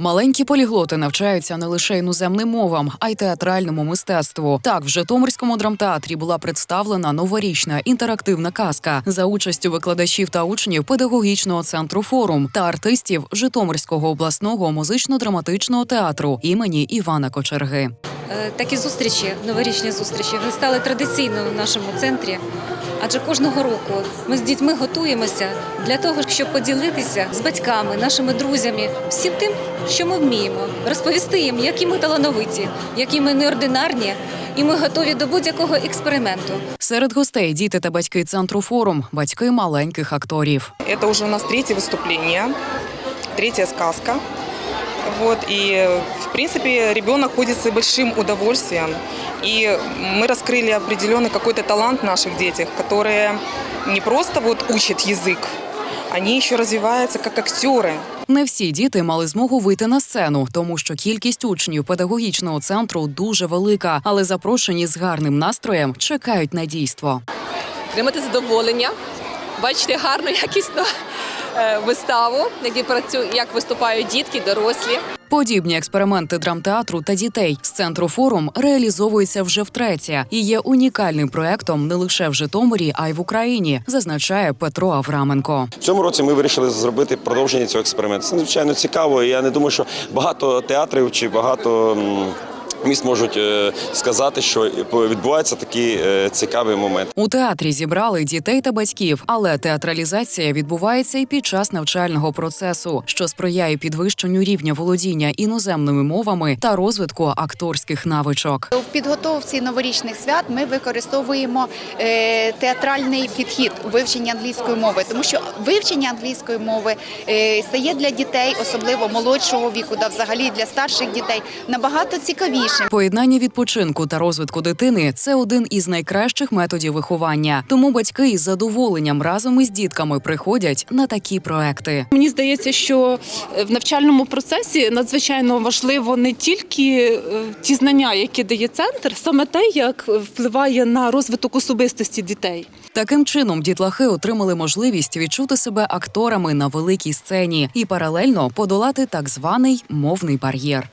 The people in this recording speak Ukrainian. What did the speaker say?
Маленькі поліглоти навчаються не лише іноземним мовам, а й театральному мистецтву. Так, в Житомирському драмтеатрі була представлена новорічна інтерактивна казка за участю викладачів та учнів педагогічного центру форум та артистів Житомирського обласного музично-драматичного театру імені Івана Кочерги. Е, Такі зустрічі, новорічні зустрічі, вони стали традиційною в нашому центрі. Адже кожного року ми з дітьми готуємося для того, щоб поділитися з батьками, нашими друзями, всім тим, що ми вміємо, розповісти їм, які ми талановиті, які ми неординарні, і ми готові до будь-якого експерименту. Серед гостей діти та батьки центру форум, батьки маленьких акторів. Это уже у нас третье выступление, третья сказка. Вот, и, в принципе, ребенок ходит с большим удовольствием. И мы раскрыли определенный какой-то талант в наших детях, которые не просто вот учат язык, они еще развиваются как актеры. Не всі діти мали змогу вийти на сцену, тому що кількість учнів педагогічного центру дуже велика, але запрошені з гарним настроєм чекають на дійство. отримати задоволення, бачити гарну якісну е, виставу, які працюють, як виступають дітки, дорослі. Подібні експерименти драмтеатру та дітей з центру форум реалізовуються вже втретє і є унікальним проектом не лише в Житомирі, а й в Україні, зазначає Петро Авраменко. В цьому році ми вирішили зробити продовження цього експерименту. Це надзвичайно цікаво. і Я не думаю, що багато театрів чи багато. Міст можуть е, сказати, що відбувається такий е, цікавий момент. У театрі зібрали дітей та батьків, але театралізація відбувається і під час навчального процесу, що сприяє підвищенню рівня володіння іноземними мовами та розвитку акторських навичок. В підготовці новорічних свят ми використовуємо е, театральний підхід у вивченні англійської мови, тому що вивчення англійської мови стає для дітей, особливо молодшого віку, да взагалі для старших дітей, набагато цікавішим. Поєднання відпочинку та розвитку дитини це один із найкращих методів виховання. Тому батьки із задоволенням разом із дітками приходять на такі проекти. Мені здається, що е, в навчальному процесі надзвичайно важливо не тільки е, ті знання, які дає центр, саме те, як впливає на розвиток особистості дітей. Таким чином дітлахи отримали можливість відчути себе акторами на великій сцені і паралельно подолати так званий мовний бар'єр.